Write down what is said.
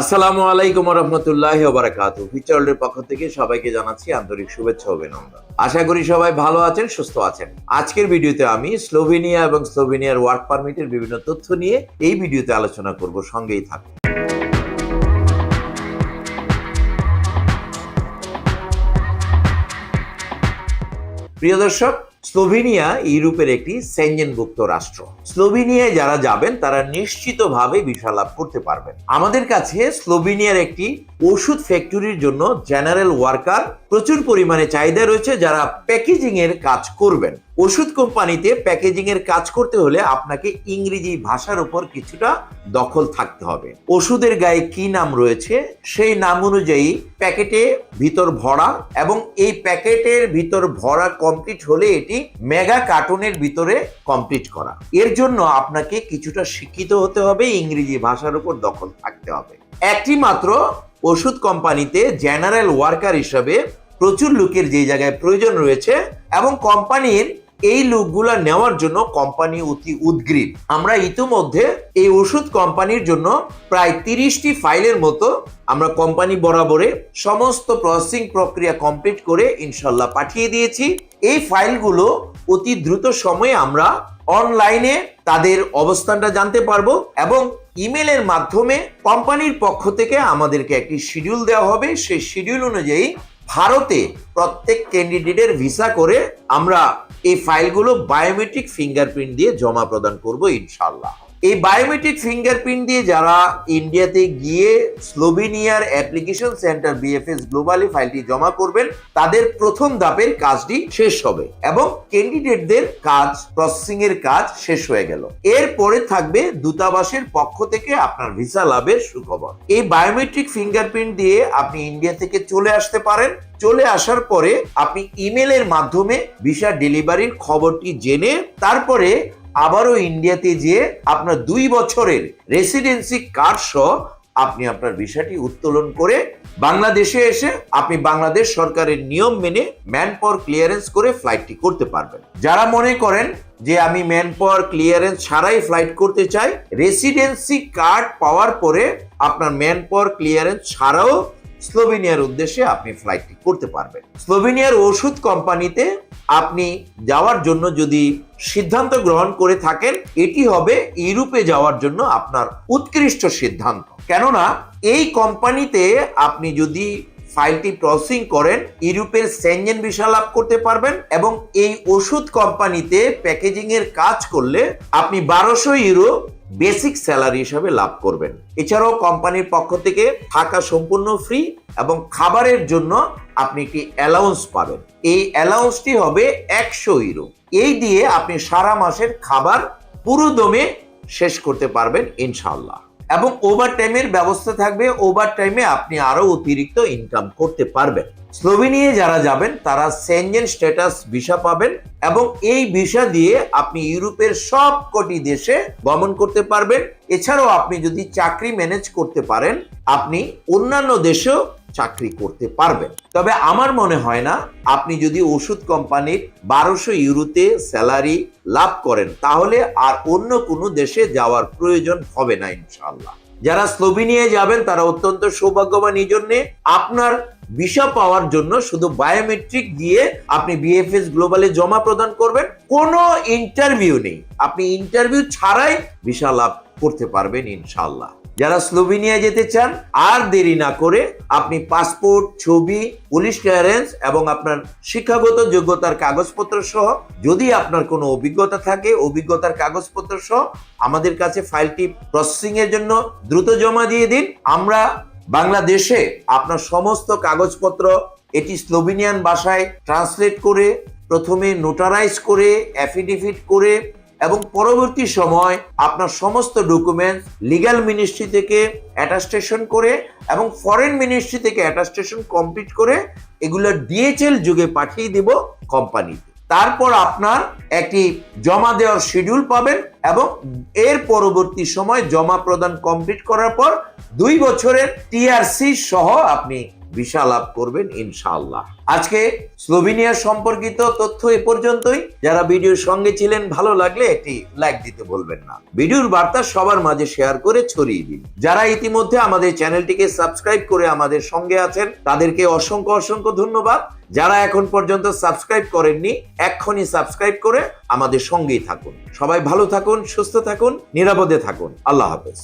আসসালামু আলাইকুম রহমতুল্লাহ বারাকাতু ফিচার্ল্ডের পক্ষ থেকে সবাইকে জানাচ্ছি আন্তরিক শুভেচ্ছা অভিনন্দন। আশা করি সবাই ভালো আছেন, সুস্থ আছেন। আজকের ভিডিওতে আমি স্লোভেনিয়া এবং স্লোভেনিয়ার ওয়ার্ক পারমিটের বিভিন্ন তথ্য নিয়ে এই ভিডিওতে আলোচনা করব, সঙ্গেই থাকুন। প্রিয় দর্শক স্লোভেনিয়া ইউরোপের একটি সেঞ্জেনভুক্ত রাষ্ট্র। স্লোভেনিয়ায় যারা যাবেন, তারা নিশ্চিতভাবে ভিসা লাভ করতে পারবেন। আমাদের কাছে স্লোভেনিয়ার একটি ওষুধ ফ্যাক্টরির জন্য জেনারেল ওয়ার্কার প্রচুর পরিমাণে চাহিদা রয়েছে যারা প্যাকেজিং এর কাজ করবেন। ওষুধ কোম্পানিতে প্যাকেজিং এর কাজ করতে হলে আপনাকে ইংরেজি ভাষার উপর কিছুটা দখল থাকতে হবে। ওষুধের গায়ে কি নাম রয়েছে? সেই নাম অনুযায়ী প্যাকেটে ভিতর ভরা এবং এই প্যাকেটের ভিতর ভরা কমপ্লিট হলে এটি মেগা কার্টুনের ভিতরে কমপ্লিট করা। এর জন্য আপনাকে কিছুটা শিক্ষিত হতে হবে, ইংরেজি ভাষার উপর দখল থাকতে হবে। একটি মাত্র ওষুধ কোম্পানিতে জেনারেল ওয়ার্কার হিসাবে প্রচুর লোকের যে জায়গায় প্রয়োজন রয়েছে এবং কোম্পানির এই লোকগুলা নেওয়ার জন্য কোম্পানি অতি উদ্গ্রীব। আমরা ইতিমধ্যে এই ওষুধ কোম্পানির জন্য প্রায় তিরিশটি ফাইলের মতো আমরা কোম্পানি বরাবরে সমস্ত প্রসেসিং প্রক্রিয়া কমপ্লিট করে ইনশাল্লাহ পাঠিয়ে দিয়েছি। এই ফাইলগুলো অতি দ্রুত সময়ে আমরা অনলাইনে তাদের অবস্থানটা জানতে পারব এবং ইমেলের মাধ্যমে কোম্পানির পক্ষ থেকে আমাদেরকে একটি শিডিউল দেওয়া হবে। সেই শিডিউল অনুযায়ী ভারতে প্রত্যেক ক্যান্ডিডেটের ভিসা করে আমরা এই ফাইলগুলো বায়োমেট্রিক ফিঙ্গারপ্রিন্ট দিয়ে জমা প্রদান করব ইনশাল্লাহ এই বায়োমেট্রিক ফিঙ্গারপ্রিন্ট দিয়ে যারা ইন্ডিয়াতে গিয়ে স্লোভেনিয়ার অ্যাপ্লিকেশন সেন্টার বিএফএস গ্লোবালি ফাইলটি জমা করবেন, তাদের প্রথম ধাপের কাজটি শেষ হবে এবং ক্যান্ডিডেটদের কাজ প্রসেসিং এর কাজ শেষ হয়ে গেল। এরপরে থাকবে দূতাবাসের পক্ষ থেকে আপনার ভিসা লাভের সুখবর। এই বায়োমেট্রিক ফিঙ্গারপ্রিন্ট দিয়ে আপনি ইন্ডিয়া থেকে চলে আসতে পারেন। চলে আসার পরে আপনি ইমেলের মাধ্যমে ভিসা ডেলিভারির খবরটি জেনে, তারপরে আবারও ইন্ডিয়াতে যেয়ে আপনার দুই বছরের রেসিডেন্সি কার্ড সহ আপনি আপনার ভিসাটি উত্তোলন করে বাংলাদেশে এসে আপনি বাংলাদেশ সরকারের নিয়ম মেনে ম্যান পাওয়ার ক্লিয়ারেন্স করে ফ্লাইটটি করতে পারবেন। যারা মনে করেন যে আমি ম্যান পাওয়ার ক্লিয়ারেন্স ছাড়াই ফ্লাইট করতে চাই রেসিডেন্সি কার্ড পাওয়ার পরে আপনার ম্যান পাওয়ার ক্লিয়ারেন্স ছাড়াও স্লোভেনিয়ার উদ্দেশ্যে আপনি ফ্লাইটটি করতে পারবেন। স্লোভেনিয়ার ওষুধ কোম্পানিতে আপনি যাওয়ার জন্য যদি সিদ্ধান্ত গ্রহণ করে থাকেন, এটি হবে ইউরোপে যাওয়ার জন্য আপনার উৎকৃষ্ট সিদ্ধান্ত। কেননা, এই কোম্পানিতে আপনি যদি ফাইলটি প্রসেসিং করেন, ইউরোপের সেঞ্জেন ভিসা লাভ করতে পারবেন এবং এই ওষুধ কোম্পানিতে প্যাকেজিং এর কাজ করলে আপনি বারোশো ইউরো বেসিক স্যালারি হিসাবে লাভ করবেন। এছাড়াও কোম্পানির পক্ষ থেকে থাকা সম্পূর্ণ ফ্রি এবং খাবারের জন্য আপনি একটি অ্যালাউন্স পাবেন। এই অ্যালাউন্সটি হবে একশো ইউরো এই দিয়ে আপনি সারা মাসের খাবার পুরো দমে শেষ করতে পারবেন ইনশাল্লাহ এবং ওভার টাইমের ব্যবস্থা থাকবে। ওভার টাইমে আপনি আরও অতিরিক্ত ইনকাম করতে পারবেন। স্লোভেনিয়ে যারা যাবেন, তারা সেনজেন স্ট্যাটাস ভিসা পাবেন এবং এই ভিসা দিয়ে আপনি ইউরোপের সব কটি দেশে গমন করতে পারবেন। এছাড়াও আপনি যদি চাকরি ম্যানেজ করতে পারেন, আপনি অন্যান্য দেশেও চাকরি করতে পারবেন। তবে আমার মনে হয় না, আপনি যদি ওষুধ কোম্পানির বারোশো ইউরোতে স্যালারি লাভ করেন, তাহলে আর অন্য কোনো দেশে যাওয়ার প্রয়োজন হবে না ইনশাল্লাহ যারা স্লোভেনিয়ায় যাবেন, তারা অত্যন্ত সৌভাগ্যবান। এই জন্যে আপনার ভিসা পাওয়ার জন্য শুধু বায়োমেট্রিক দিয়ে আপনি বিএফএস গ্লোবালে জমা প্রদান করবেন, কোনো ইন্টারভিউ নেই। আপনি ইন্টারভিউ ছাড়াই ভিসা লাভ করতে পারবেন ইনশাল্লাহ যারা স্লোভেনিয়া যেতে চান, আর দেরি না করে আপনি পাসপোর্ট, ছবি, পুলিশ ক্লিয়ারেন্স এবং আপনার শিক্ষাগত যোগ্যতার কাগজপত্র সহ, যদি আপনার কোনো অভিজ্ঞতা থাকে, অভিজ্ঞতার কাগজপত্র সহ, আমাদের কাছে ফাইলটি প্রসেসিং এর জন্য দ্রুত জমা দিয়ে দিন। আমরা বাংলাদেশে আপনার সমস্ত কাগজপত্র এটি স্লোভেনিয়ান ভাষায় ট্রান্সলেট করে, প্রথমে নোটারাইজ করে অ্যাফিডেভিট করে এবং পরবর্তী সময় আপনার সমস্ত ডকুমেন্ট লিগ্যাল মিনিস্ট্রি থেকে অ্যাটাস্টেশন করে এবং ফরেন মিনিস্ট্রি থেকে অ্যাটাস্টেশন কমপ্লিট করে এগুলো ডিএচএল যুগে পাঠিয়ে দেব কোম্পানিতে তারপর আপনার একটি জমা দেওয়ার শিডিউল পাবেন এবং এর পরবর্তী সময় জমা প্রদান কমপ্লিট করার পর দুই বছরের টিআরসি সহ আপনি ভিসা লাভ করবেন, ইনশাআল্লাহ। আজকে স্লোভেনিয়া সম্পর্কিত তথ্য এ পর্যন্তই। যারা ভিডিওর সঙ্গে ছিলেন, ভালো লাগলে একটি লাইক দিতে বলবেন না। ভিডিওর বার্তা সবার মাঝে শেয়ার করে ছড়িয়ে দিন। যারা ইতিমধ্যে আমাদের চ্যানেলটিকে সাবস্ক্রাইব করে আমাদের সঙ্গে আছেন, তাদেরকে অসংখ্য অসংখ্য ধন্যবাদ। যারা এখন পর্যন্ত সাবস্ক্রাইব করেননি, এক্ষুনি সাবস্ক্রাইব করে আমাদের সঙ্গেই থাকুন। সবাই ভালো থাকুন, সুস্থ থাকুন, নিরাপদে থাকুন। আল্লাহ হাফেজ।